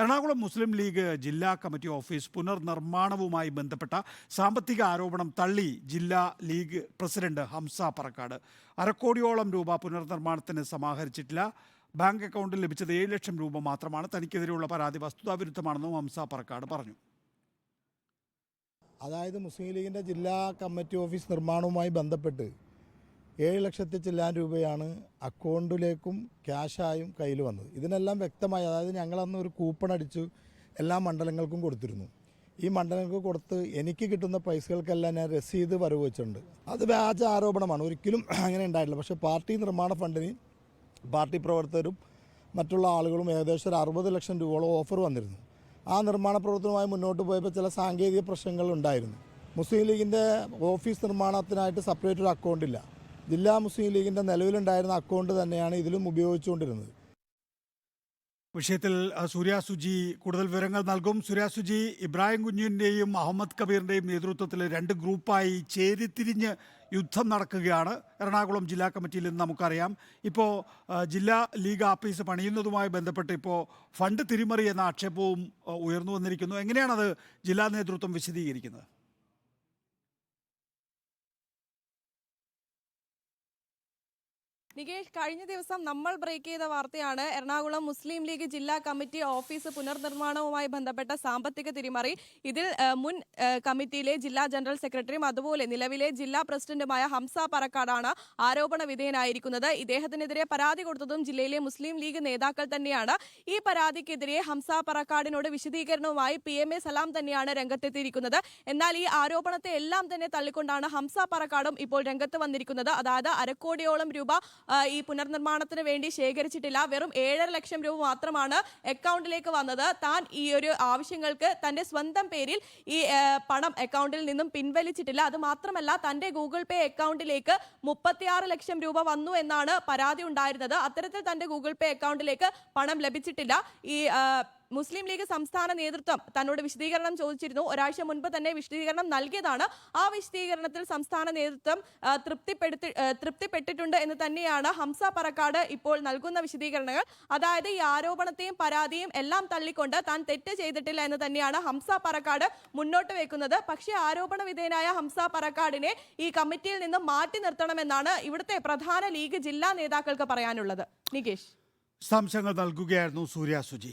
എറണാകുളം മുസ്ലിം ലീഗ് ജില്ലാ committee office പുനർനിർമ്മാണവുമായി ബന്ധപ്പെട്ട സാമ്പത്തിക ആരോപണം തള്ളി ജില്ലാ ലീഗ് പ്രസിഡന്റ് ഹംസ പറക്കാട്. അരക്കോടിയോളം രൂപ പുനർനിർമ്മാണത്തിന് സമാഹരിച്ചിട്ടില്ല. ബാങ്ക് അക്കൗണ്ടിൽ ലഭിച്ചത് ഏഴ് ലക്ഷം രൂപ മാത്രമാണ്. തനിക്കെതിരെയുള്ള പരാതി വസ്തുതാവിരുദ്ധമാണെന്നും ഹംസ പറക്കാട് പറഞ്ഞു. അതായത് മുസ്ലിം ലീഗിന്റെ ജില്ലാ കമ്മിറ്റി ഓഫീസ് നിർമ്മാണവുമായി ബന്ധപ്പെട്ട് ഏഴ് ലക്ഷത്തി ചില്ലാൻ രൂപയാണ് അക്കൗണ്ടിലേക്കും ക്യാഷായും കയ്യിൽ വന്നത്. ഇതിനെല്ലാം വ്യക്തമായി അതായത് ഞങ്ങളന്ന് ഒരു കൂപ്പൺ അടിച്ചു എല്ലാ മണ്ഡലങ്ങൾക്കും കൊടുത്തിരുന്നു. ഈ മണ്ഡലങ്ങൾക്ക് കൊടുത്ത് എനിക്ക് കിട്ടുന്ന പൈസകൾക്കെല്ലാം ഞാൻ രസീത് വരവ് വെച്ചിട്ടുണ്ട്. അത് വ്യാജ ആരോപണമാണ്. ഒരിക്കലും അങ്ങനെ ഉണ്ടായിട്ടില്ല. പക്ഷേ പാർട്ടി നിർമ്മാണ ഫണ്ടിന് പാർട്ടി പ്രവർത്തകരും മറ്റുള്ള ആളുകളും ഏകദേശം ഒരു അറുപത് ലക്ഷം രൂപയോളം ഓഫർ വന്നിരുന്നു. ആ നിർമ്മാണ പ്രവർത്തനവുമായി മുന്നോട്ട് പോയപ്പോൾ ചില സാങ്കേതിക പ്രശ്നങ്ങൾ ഉണ്ടായിരുന്നു. മുസ്ലിം ലീഗിന്റെ ഓഫീസ് നിർമ്മാണത്തിനായിട്ട് സെപ്പറേറ്റ് ഒരു അക്കൗണ്ട് ഇല്ല ജില്ലാ മുസ്ലിം ലീഗിന്റെ നിലവിലുണ്ടായിരുന്ന അക്കൗണ്ട് തന്നെയാണ് ഇതിലും ഉപയോഗിച്ചുകൊണ്ടിരുന്നത്. വിഷയത്തിൽ സൂര്യ സുജി കൂടുതൽ വിവരങ്ങൾ നൽകും. സൂര്യ സുജി ഇബ്രാഹിം കുഞ്ഞിന്റെയും അഹമ്മദ് കബീറിന്റെയും നേതൃത്വത്തിൽ രണ്ട് ഗ്രൂപ്പായി ചേരിതിരിഞ്ഞ് യുദ്ധം നടക്കുകയാണ്. എറണാകുളം ജില്ലാ കമ്മിറ്റിയിൽ നിന്ന് നമുക്കറിയാം. ഇപ്പോൾ ജില്ലാ ലീഗ് ആഫീസ് പണിയുന്നതുമായി ബന്ധപ്പെട്ട് ഇപ്പോൾ ഫണ്ട് തിരിമറി എന്ന ആക്ഷേപവും ഉയർന്നു വന്നിരിക്കുന്നു. എങ്ങനെയാണത് ജില്ലാ നേതൃത്വം വിശദീകരിക്കുന്നത്? നികേഷ് കഴിഞ്ഞ ദിവസം നമ്മൾ ബ്രേക്ക് ചെയ്ത വാർത്തയാണ് എറണാകുളം മുസ്ലിം ലീഗ് ജില്ലാ കമ്മിറ്റി ഓഫീസ് പുനർനിർമ്മാണവുമായി ബന്ധപ്പെട്ട സാമ്പത്തിക തിരിമറി. ഇതിൽ മുൻ കമ്മിറ്റിയിലെ ജില്ലാ ജനറൽ സെക്രട്ടറിയും അതുപോലെ നിലവിലെ ജില്ലാ പ്രസിഡന്റുമായ ഹംസ പറക്കാടാണ് ആരോപണ വിധേയനായിരിക്കുന്നത്. ഇദ്ദേഹത്തിനെതിരെ പരാതി കൊടുത്തതും ജില്ലയിലെ മുസ്ലിം ലീഗ് നേതാക്കൾ തന്നെയാണ്. ഈ പരാതിക്കെതിരെ ഹംസ പറക്കാടിനോട് വിശദീകരണവുമായി പി എം എ സലാം തന്നെയാണ് രംഗത്തെത്തിയിരിക്കുന്നത്. എന്നാൽ ഈ ആരോപണത്തെ എല്ലാം തന്നെ തള്ളിക്കൊണ്ടാണ് ഹംസ പറക്കാടും ഇപ്പോൾ രംഗത്ത് വന്നിരിക്കുന്നത്. അതായത് അരക്കോടിയോളം രൂപ ഈ പുനർനിർമ്മാണത്തിന് വേണ്ടി ശേഖരിച്ചിട്ടില്ല. വെറും ഏഴര ലക്ഷം രൂപ മാത്രമാണ് അക്കൗണ്ടിലേക്ക് വന്നത്. താൻ ഈ ഒരു ആവശ്യങ്ങൾക്ക് തന്റെ സ്വന്തം പേരിൽ ഈ പണം അക്കൗണ്ടിൽ നിന്നും പിൻവലിച്ചിട്ടില്ല. അത് മാത്രമല്ല തന്റെ ഗൂഗിൾ പേ അക്കൗണ്ടിലേക്ക് മുപ്പത്തിയാറ് ലക്ഷം രൂപ വന്നു എന്നാണ് പരാതി ഉണ്ടായിരുന്നത്. അത്തരത്തിൽ തന്റെ ഗൂഗിൾ പേ അക്കൗണ്ടിലേക്ക് പണം ലഭിച്ചിട്ടില്ല. ഈ മുസ്ലിം ലീഗ് സംസ്ഥാന നേതൃത്വം തന്നോട് വിശദീകരണം ചോദിച്ചിരുന്നു. ഒരാഴ്ച മുൻപ് തന്നെ വിശദീകരണം നൽകിയതാണ്. ആ വിശദീകരണത്തിൽ സംസ്ഥാന നേതൃത്വം തൃപ്തിപ്പെടുത്തി തൃപ്തിപ്പെട്ടിട്ടുണ്ട് എന്ന് തന്നെയാണ് ഹംസ പറക്കാട് ഇപ്പോൾ നൽകുന്ന വിശദീകരണങ്ങൾ. അതായത് ഈ ആരോപണത്തെയും പരാതിയും എല്ലാം തള്ളിക്കൊണ്ട് താൻ തെറ്റ് ചെയ്തിട്ടില്ല എന്ന് തന്നെയാണ് ഹംസ പറക്കാട് മുന്നോട്ട് വെക്കുന്നത്. പക്ഷേ ആരോപണ വിധേയനായ ഹംസ പറക്കാടിനെ ഈ കമ്മിറ്റിയിൽ നിന്ന് മാറ്റി നിർത്തണമെന്നാണ് ഇവിടുത്തെ പ്രധാന ലീഗ് ജില്ലാ നേതാക്കൾക്ക് പറയാനുള്ളത്. നികേഷ്. സംശയങ്ങൾ നൽകുകയായിരുന്നു സൂര്യ സുജി.